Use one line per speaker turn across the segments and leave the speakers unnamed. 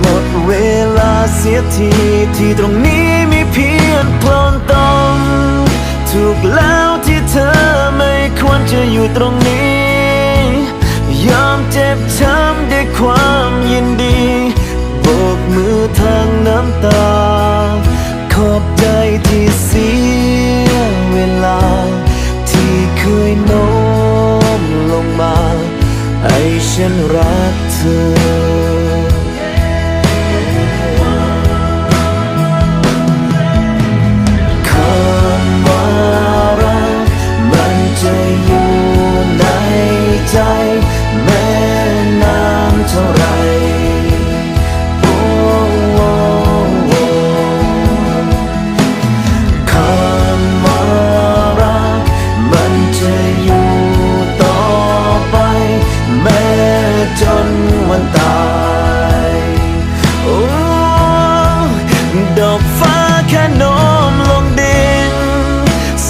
หมดเวลาเสียทีที่ตรงนี้มีเพียงโคลนตอมถูกแล้วที่เธอไม่ควรจะอยู่ตรงนี้ ยอมเจ็บช้ำด้วยความยินดีโบกมือทางน้ำตา ขอบใจที่เสียเวลา ที่เคยโน้มลงมา ให้ฉันรักเธอ จนวันตายโอ้ดอกฟ้าแค่โน้มลงดิน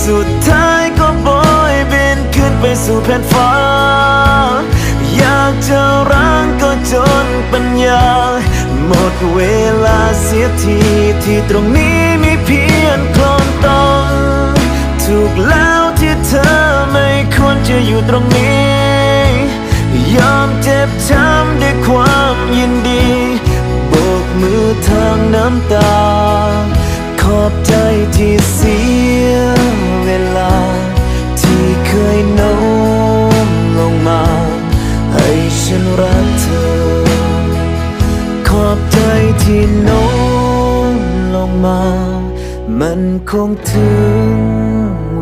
สุดท้ายก็โบยบินขึ้นไปสู่แผ่นฟ้า อยากจะรั้งก็จนปัญญา หมดเวลาเสียทีที่ตรงนี้มีเพียงคลนตมถูกแล้วที่เธอไม่ควรจะอยู่ตรงนี้ ยอมเจ็บช้ำด้วยความยินดีโบกมือทางน้ำตา ขอบใจที่เสียเวลา ที่เคยโน้มลงมา ให้ฉันรักเธอ ขอบใจที่โน้มลงมา มันคงถึง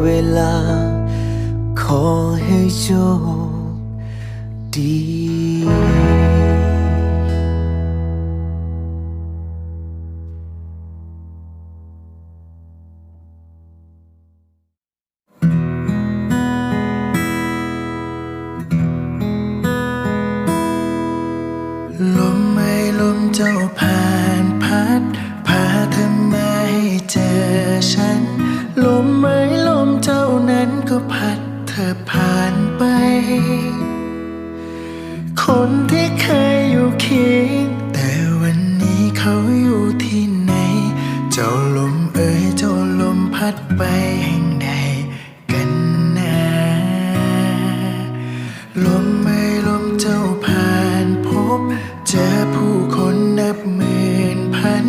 เวลา ขอให้โชค ดี
จ้าลมเอ๋ยเจ้าลม
พัดไปแห่งใดกันนะลมไม่ลมเจ้าผ่านพบ เจอผู้คนนับหมื่นพัน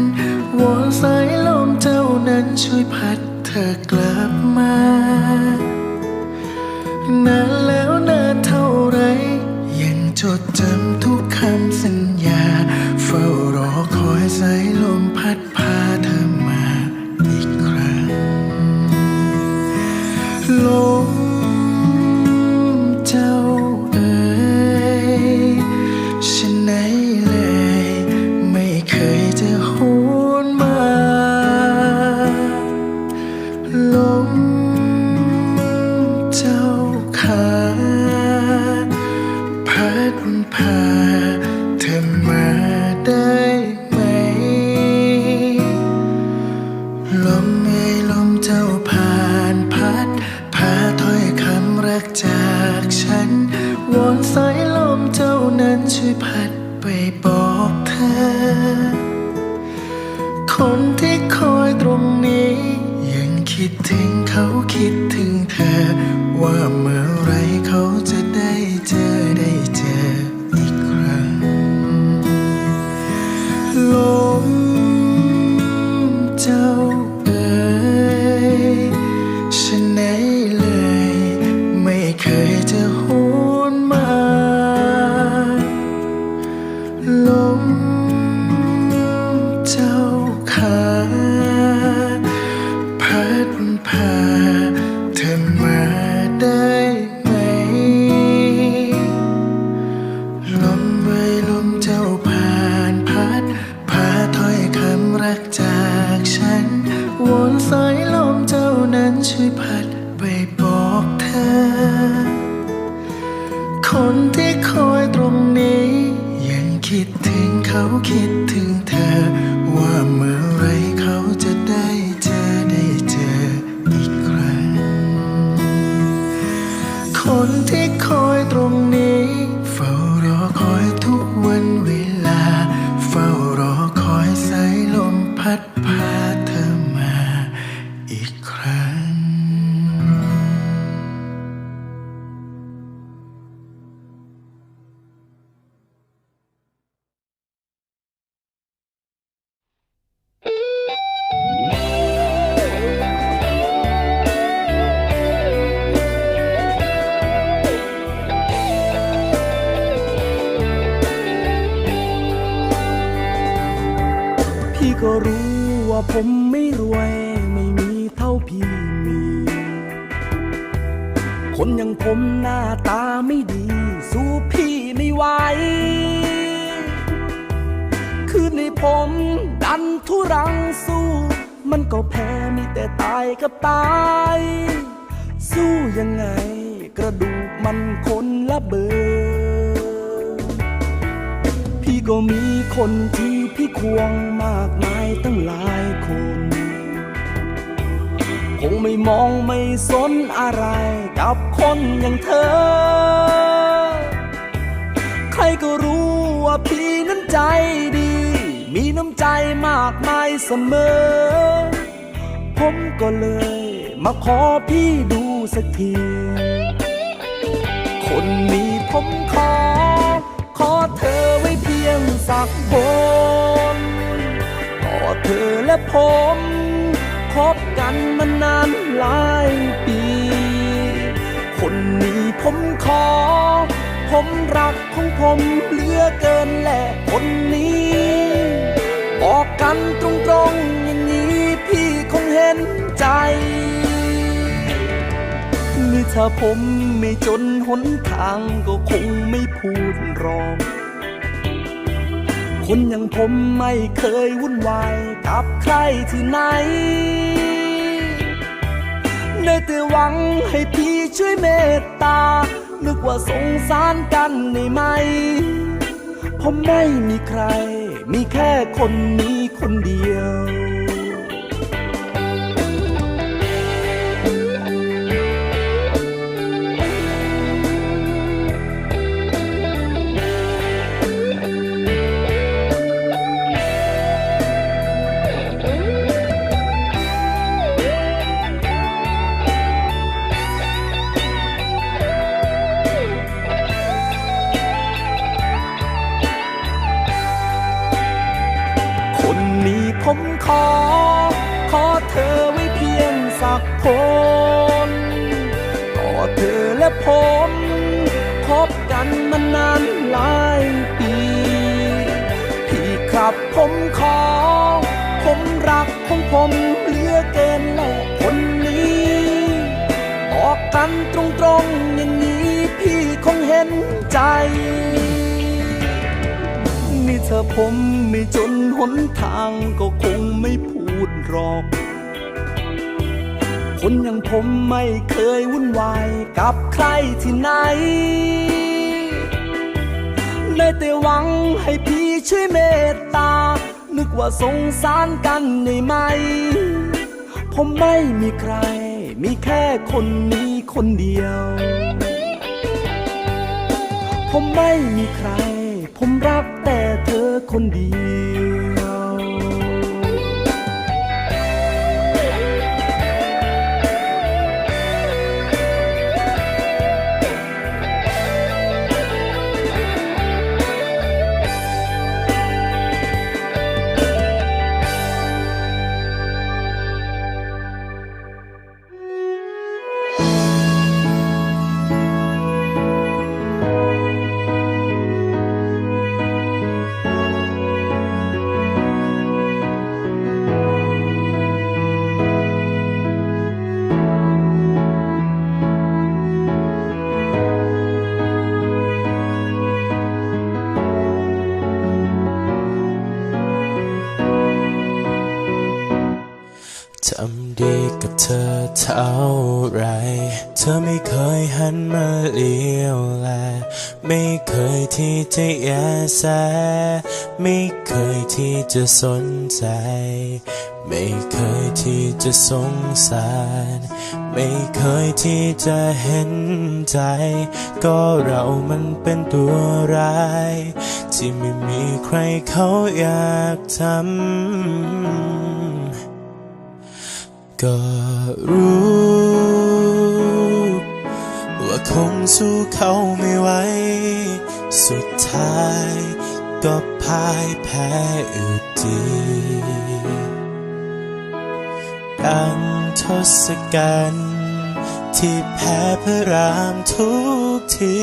วอนสายลมเจ้านั้นช่วยพัดเธอกลับมานานแล้วนานเท่าไร ยังจดจำทุกคำสัญญา เฝ้ารอคอยสายลมพัด
ผ่าน คนอย่างผมหน้าตาไม่ดี สู้พี่ไม่ไหว คือในผมดันทุรังสู้ มันก็แพ้มีแต่ตายกับตาย สู้ยังไงกระดูกมันคนละเบอร์พี่ก็มีคนที่พี่ควงมากมายตั้งหลายคน คงไม่มองไม่สนอะไร กับคนอย่างเธอ ใครก็รู้ว่าพี่นั้นใจดี มีน้ำใจมากมายเสมอ ผมก็เลยมาขอพี่ดูสักที คนนี้ผมขอ ขอเธอไว้เพียงสักคนต่อเธอและผม คบกันมานานหลายปี มรักของผมเหลือเกินแหละคนนี้ บอกกันตรงๆอย่างนี้พี่คงเห็นใจ นี่ถ้าผมไม่จนหนทางก็คงไม่พูดรอง คนอย่างผมไม่เคยวุ่นวายกับใครที่ไหนได้แต่หวังให้พี่ช่วยเมตตา นึกว่าสงสารกันในไหม ผมไม่มีใคร มีแค่คนนี้คนเดียว
ผมขอ ขอเธอไว้เพียงสัก
คนขอเธอและ
ผมพบกันมานานหลายปี พี่ครับผมขอ ผมรักของผมเหลือเกินและคนนี้บอกกันตรงๆอย่างนี้พี่คงเห็นใจ นี่เธอผมไม่จนหนทางก็คงไม่พูดหรอก คนอย่างผมไม่เคยวุ่นวายกับใครที่ไหน ได้แต่หวังให้พี่ช่วยเมตตา นึกว่าสงสารกันได้ไหม ผมไม่มีใคร มีแค่คนนี้คนเดียว ผมไม่มีใคร คนดี
ธอไม่เคยหันมาเลี้ยวแล ไม่เคยที่จะแยแส ไม่เคยที่จะสนใจ ไม่เคยที่จะสงสาร ไม่เคยที่จะเห็นใจ ก็เรามันเป็นตัวร้าย ที่ไม่มีใครเขาอยากทำ ก็รู้ คงสู้เขาไม่ไหว สุดท้ายก็พ่ายแพ้อยู่ดีดังทศกัณฐ์ที่แพ้พระรามทุกที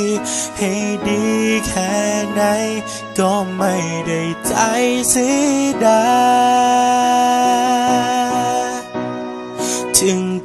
ให้ดีแค่ไหน ก็ไม่ได้ใจเสียดาย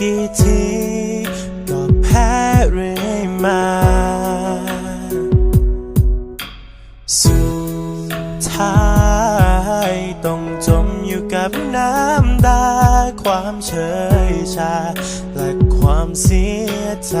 กี่ทีก็แพ้เรื่อยมาสุดท้ายต้องจมอยู่กับน้ำตาความเฉยชา และความเสียใจ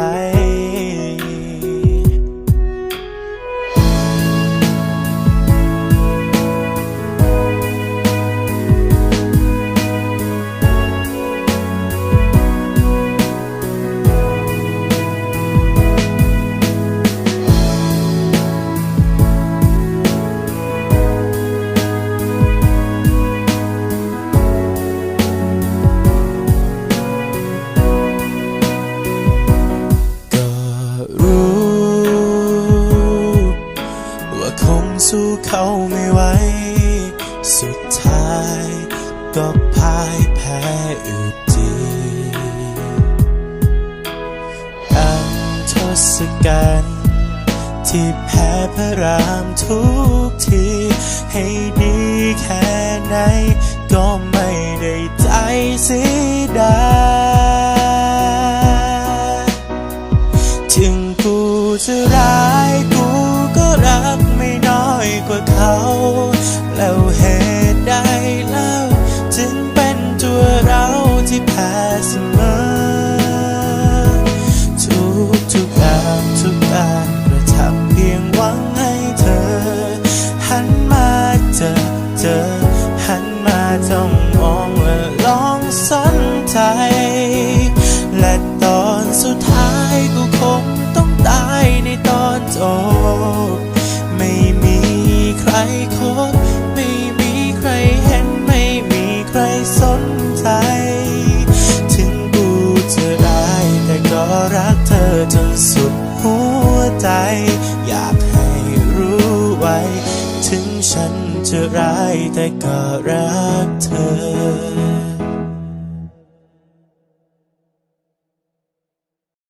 แต่ก็รักเธอ